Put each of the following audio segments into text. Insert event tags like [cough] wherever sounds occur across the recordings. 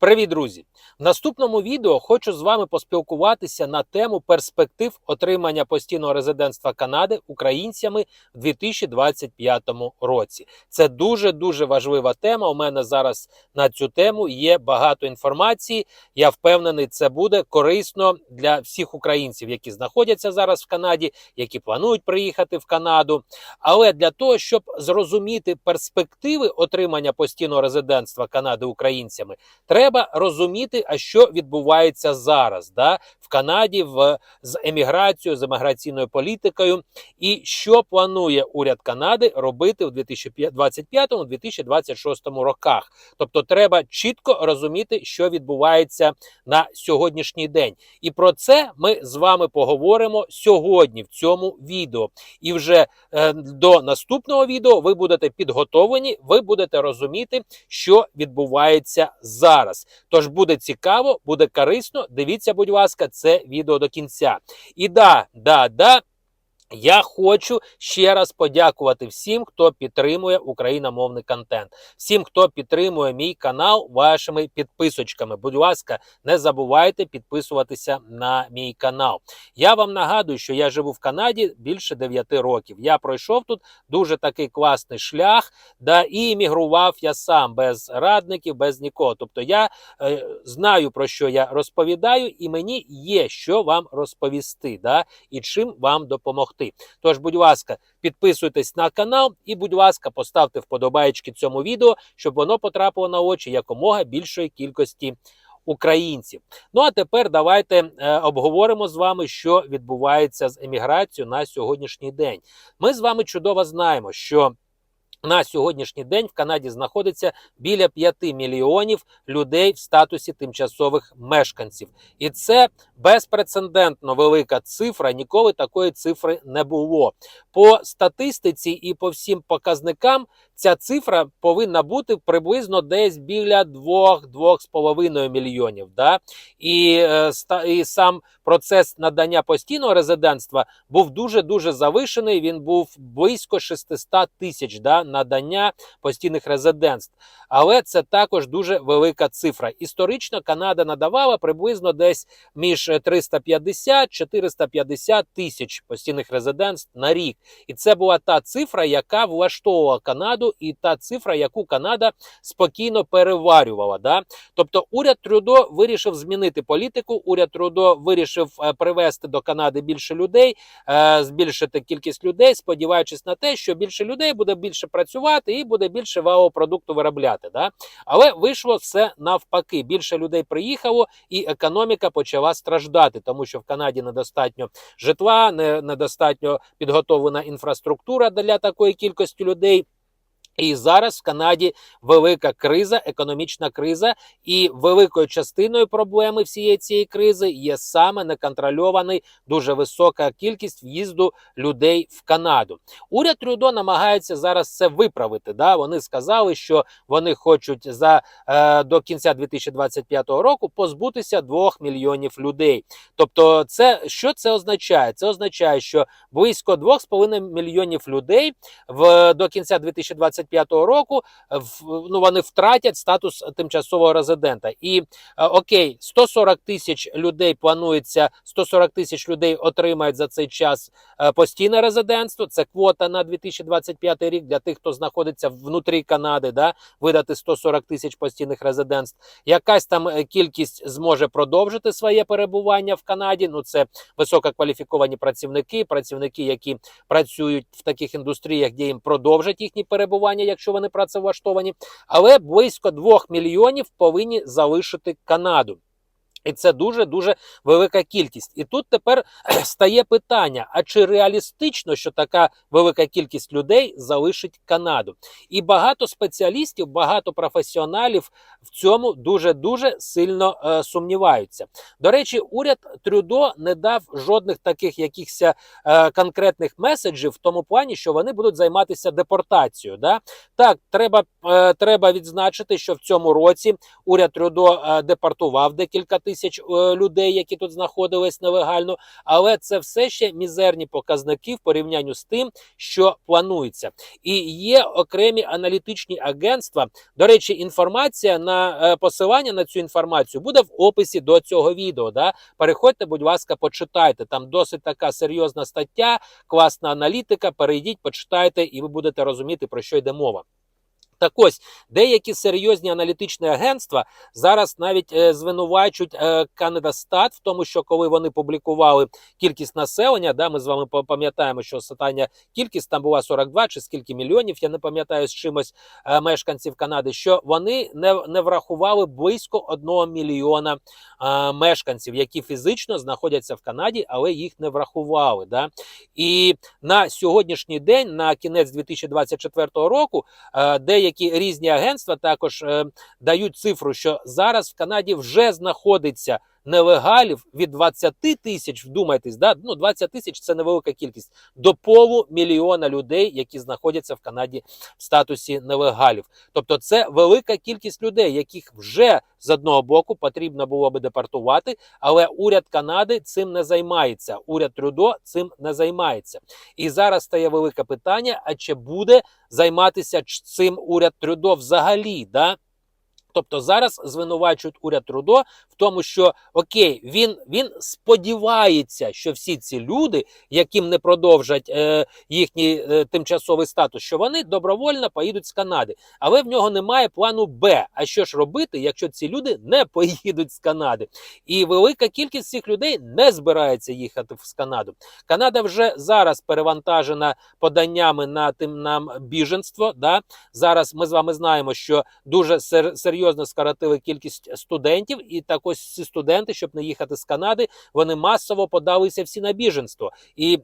Привіт, друзі! В наступному відео хочу з вами поспілкуватися на тему перспектив отримання постійного резидентства Канади українцями в 2025 році. Це дуже дуже важлива тема. У мене зараз на цю тему є багато інформації. Я впевнений, це буде корисно для всіх українців, які знаходяться зараз в Канаді, які планують приїхати в Канаду. Але для того, щоб зрозуміти перспективи отримання постійного резидентства Канади українцями, треба розуміти, а що відбувається зараз да, в Канаді в, з еміграцією, з еміграційною політикою, і що планує уряд Канади робити у 2025-2026 роках. Тобто, треба чітко розуміти, що відбувається на сьогоднішній день. І про це ми з вами поговоримо сьогодні в цьому відео. І вже е, до наступного відео ви будете підготовлені, ви будете розуміти, що відбувається зараз. Тож буде цікаво, буде корисно. Дивіться, будь ласка, це відео до кінця. І да, да, да. Я хочу ще раз подякувати всім, хто підтримує україномовний контент, всім, хто підтримує мій канал вашими підписочками. Будь ласка, не забувайте підписуватися на мій канал. Я вам нагадую, що я живу в Канаді більше 9 років. Я пройшов тут дуже такий класний шлях, да і іммігрував я сам без радників, без нікого. Тобто я е, знаю про що я розповідаю, і мені є що вам розповісти, да, і чим вам допомогти. Тож, будь ласка, підписуйтесь на канал і, будь ласка, поставте вподобаєчки цьому відео, щоб воно потрапило на очі якомога більшої кількості українців. Ну а тепер давайте е, обговоримо з вами, що відбувається з еміграцією на сьогоднішній день. Ми з вами чудово знаємо, що на сьогоднішній день в Канаді знаходиться біля 5 мільйонів людей в статусі тимчасових мешканців, і це безпрецедентно велика цифра. Ніколи такої цифри не було. По статистиці і по всім показникам ця цифра повинна бути приблизно десь біля 2-2,5 мільйонів. Да? І, е, і сам процес надання постійного резидентства був дуже дуже завишений. Він був близько 600 тисяч да, надання постійних резидентств. Але це також дуже велика цифра. Історично Канада надавала приблизно десь між 350-450 тисяч постійних резидентств на рік. І це була та цифра, яка влаштовувала Канаду, і та цифра, яку Канада спокійно переварювала. Да? Тобто, уряд Трюдо вирішив змінити політику. Уряд Трюдо вирішив е, привести до Канади більше людей, е, збільшити кількість людей, сподіваючись на те, що більше людей буде більше працювати і буде більше вау продукту виробляти. Да? Але вийшло все навпаки. Більше людей приїхало, і економіка почала страждати, тому що в Канаді недостатньо житла, недостатньо підготовлена інфраструктура для такої кількості людей. І зараз в Канаді велика криза, економічна криза, і великою частиною проблеми всієї цієї кризи є саме неконтрольований дуже висока кількість в'їзду людей в Канаду. Уряд Трюдо намагається зараз це виправити. Да? Вони сказали, що вони хочуть за е, до кінця 2025 року позбутися 2 мільйонів людей. Тобто, це що це означає? Це означає, що близько 2,5 мільйонів людей в до кінця 2025 2025 року ну, вони втратять статус тимчасового резидента. І е, окей, 140 тисяч людей планується, 140 тисяч людей отримають за цей час е, постійне резидентство. Це квота на 2025 рік для тих, хто знаходиться внутрі Канади, да, видати 140 тисяч постійних резидентств. Якась там е, кількість зможе продовжити своє перебування в Канаді. Ну це висококваліфіковані працівники, працівники, які працюють в таких індустріях, де їм продовжать їхні перебування, якщо вони працевлаштовані. Але близько 2 мільйонів повинні залишити Канаду. І це дуже дуже велика кількість. І тут тепер [clears throat] стає питання: а чи реалістично, що така велика кількість людей залишить Канаду? І багато спеціалістів, багато професіоналів в цьому дуже дуже сильно е, сумніваються. До речі, уряд Трюдо не дав жодних таких якихось е, конкретних меседжів в тому плані, що вони будуть займатися депортацією. Да? Так, треба, е, треба відзначити, що в цьому році уряд Трюдо е, депортував декілька тисяч тисяч е, людей, які тут знаходились нелегально. Але це все ще мізерні показники в порівнянні з тим, що планується. І є окремі аналітичні агентства. До речі, інформація на е, посилання на цю інформацію буде в описі до цього відео. Да? Переходьте, будь ласка, почитайте. Там досить така серйозна стаття, класна аналітика. Перейдіть, почитайте, і ви будете розуміти, про що йде мова. Так ось деякі серйозні аналітичні агентства зараз навіть е, звинувачують е, Канадастат в тому, що коли вони публікували кількість населення, да, ми з вами па- пам'ятаємо, що остання кількість там була 42 чи скільки мільйонів, я не пам'ятаю з чимось е, мешканців Канади, що вони не, не врахували близько 1 мільйона е, мешканців, які фізично знаходяться в Канаді, але їх не врахували. Да? І на сьогоднішній день, на кінець 2024 року, е, деякі різні агентства також е, дають цифру, що зараз в Канаді вже знаходиться нелегалів від 20 тисяч. Вдумайтесь, да? ну 20 тисяч це невелика кількість до полумільйона людей, які знаходяться в Канаді в статусі нелегалів. Тобто, це велика кількість людей, яких вже з одного боку потрібно було би депортувати, але уряд Канади цим не займається. Уряд Трюдо цим не займається. І зараз стає велике питання: а чи буде займатися цим уряд Трюдо взагалі? Да? Тобто зараз звинувачують уряд Трудо в тому, що окей, він, він сподівається, що всі ці люди, яким не продовжать е, їхній е, тимчасовий статус, що вони добровольно поїдуть з Канади. Але в нього немає плану Б. А що ж робити, якщо ці люди не [laughs] поїдуть з Канади? І велика кількість цих людей не збирається їхати в- Канаду. Канада вже зараз перевантажена поданнями на тим нам біженство. Да? Зараз ми з вами знаємо, що дуже сер- серйозно скоротили кількість студентів, і так ось ці студенти, щоб не їхати з Канади, вони масово подалися всі на біженство. І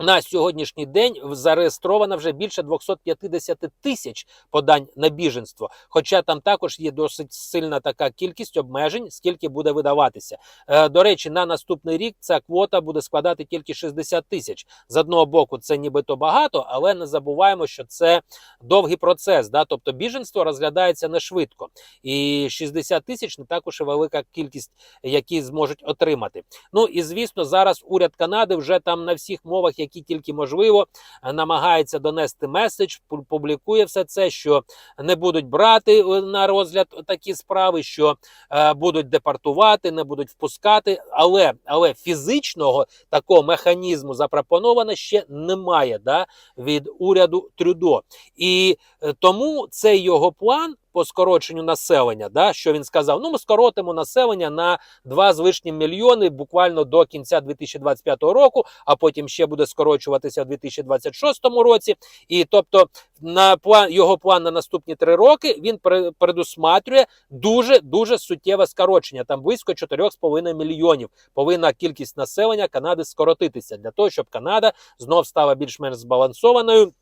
на сьогоднішній день зареєстровано вже більше 250 тисяч подань на біженство. Хоча там також є досить сильна така кількість обмежень, скільки буде видаватися. Е, до речі, на наступний рік ця квота буде складати тільки 60 тисяч. З одного боку, це нібито багато, але не забуваємо, що це довгий процес. Да? Тобто біженство розглядається не швидко. І 60 тисяч не також і велика кількість, які зможуть отримати. Ну і звісно, зараз уряд Канади вже там на всіх мовах, які тільки можливо, е, намагається донести меседж, пу- публікує все це, що не будуть брати е, на розгляд такі справи, що е, будуть депортувати, не будуть впускати. Але але фізичного такого механізму запропоновано ще немає да, від уряду Трюдо. І тому цей його план. По скороченню населення, да, що він сказав: ну ми скоротимо населення на 2 з лишнім мільйони буквально до кінця 2025 року, а потім ще буде скорочуватися в 2026 році. І тобто, на план його план на наступні три роки він пре- предусматрює дуже дуже суттєве скорочення. Там близько 4,5 мільйонів повинна кількість населення Канади скоротитися для того, щоб Канада знов стала більш-менш збалансованою.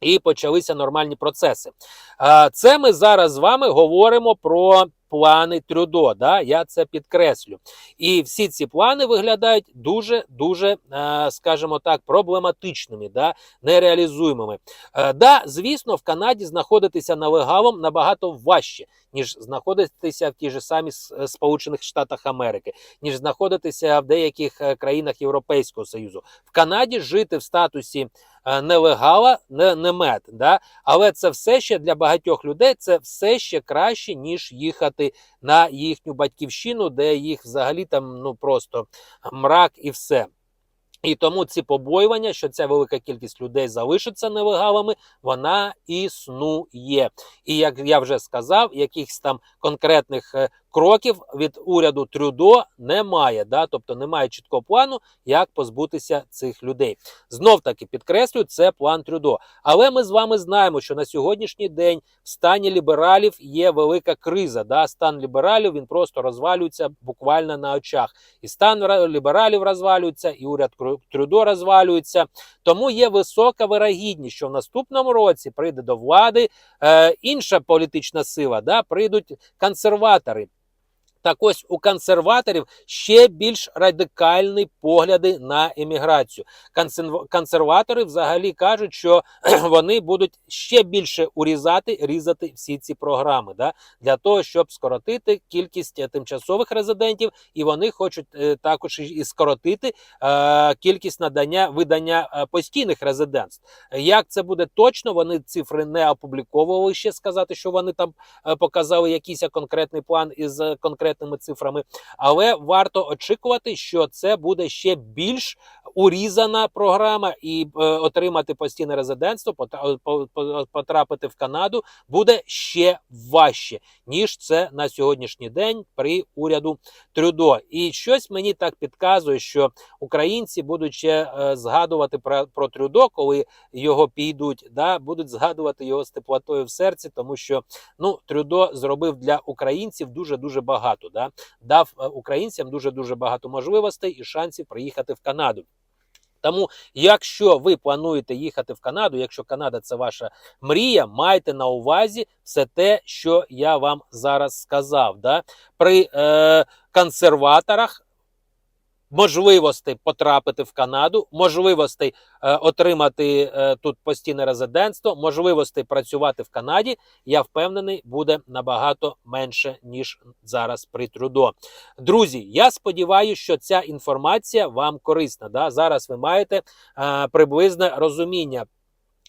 І почалися нормальні процеси. Це ми зараз з вами говоримо про плани Трюдо. Да? Я це підкреслю. І всі ці плани виглядають дуже, дуже, е, скажімо так, проблематичними, да? нереалізуємими. Е, Да, звісно, в Канаді знаходитися нелегалом набагато важче, ніж знаходитися в тій же самі С- Сполучених Штатах Америки, ніж знаходитися в деяких е, країнах Європейського Союзу. В Канаді жити в статусі е, нелегала не, не мед. Да? Але це все ще для багатьох людей це все ще краще, ніж їхати на їхню батьківщину, де їх взагалі там ну просто мрак і все. І тому ці побоювання, що ця велика кількість людей залишиться нелегалами, вона існує. І як я вже сказав, якихось там конкретних е, кроків від уряду Трюдо немає. Да? Тобто немає чіткого плану, як позбутися цих людей. Знов таки підкреслюю, це план Трюдо. Але ми з вами знаємо, що на сьогоднішній день в стані лібералів є велика криза. Да? Стан лібералів він просто розвалюється буквально на очах. І стан лібералів розвалюється, і уряд Трюдо розвалюється. Тому є висока вирогідність, що в наступному році прийде до влади е, інша політична сила, да? прийдуть консерватори. Так ось у консерваторів ще більш радикальні погляди на еміграцію. Консерв- Консерватори взагалі кажуть, що [clears throat] вони будуть ще більше урізати, різати всі ці програми, да? для того, щоб скоротити кількість е, тимчасових резидентів, і вони хочуть е, також і- скоротити е, кількість надання видання е, постійних резидентств. Як це буде точно? Вони цифри не опубліковували ще сказати, що вони там показали якийсь конкретний план із е, конкретними цифрами. Але варто очікувати, що це буде ще більш урізана програма, і е, отримати постійне резидентство, потра- по- по- потрапити в Канаду буде ще важче, ніж це на сьогоднішній день при уряду Трюдо. І щось мені так підказує, що українці будуть ще е, згадувати про, про Трюдо, коли його підуть, да, будуть згадувати його з теплотою в серці, тому що ну Трюдо зробив для українців дуже дуже багато. Да, дав е, українцям дуже дуже багато можливостей і шансів приїхати в Канаду. Тому, якщо ви плануєте їхати в Канаду, якщо Канада це ваша мрія, майте на увазі все те, що я вам зараз сказав. Да? При е, консерваторах можливостей потрапити в Канаду, можливостей е, отримати е, тут постійне резидентство, можливостей працювати в Канаді, я впевнений, буде набагато менше ніж зараз при Трудо. Друзі, я сподіваюся, що ця інформація вам корисна. Да? Зараз ви маєте е, приблизне розуміння.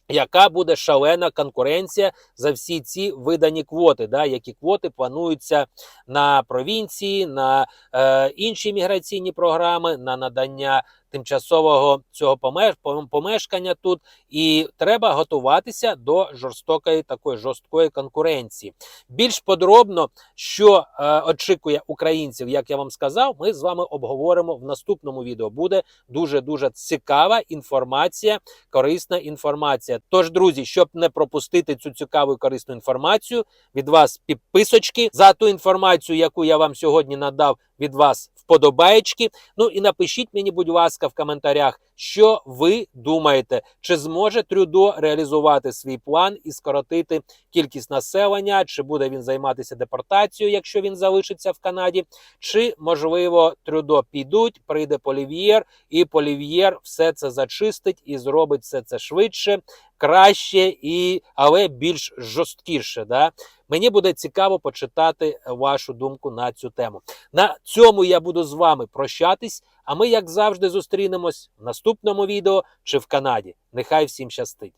Яка буде шалена конкуренція за всі ці видані квоти, да, які квоти плануються на провінції, на е, інші міграційні програми, на надання тимчасового цього помеш- помешкання тут, і треба готуватися до жорстокої такої жорсткої конкуренції. Більш подробно, що е, очікує українців, як я вам сказав, ми з вами обговоримо в наступному відео. Буде дуже дуже цікава інформація, корисна інформація. Тож, друзі, щоб не пропустити цю цікаву і корисну інформацію, від вас підписочки за ту інформацію, яку я вам сьогодні надав. Від вас вподобаєчки. Ну і напишіть мені, будь ласка, в коментарях, що ви думаєте, чи зможе Трюдо реалізувати свій план і скоротити кількість населення, чи буде він займатися депортацією, якщо він залишиться в Канаді, чи можливо Трюдо підуть, прийде Полів'єр, і Полів'єр все це зачистить і зробить все це швидше, краще і але більш жорсткіше. Да? Мені буде цікаво почитати вашу думку на цю тему. На цьому я буду з вами прощатись. А ми, як завжди, зустрінемось в наступному відео чи в Канаді. Нехай всім щастить!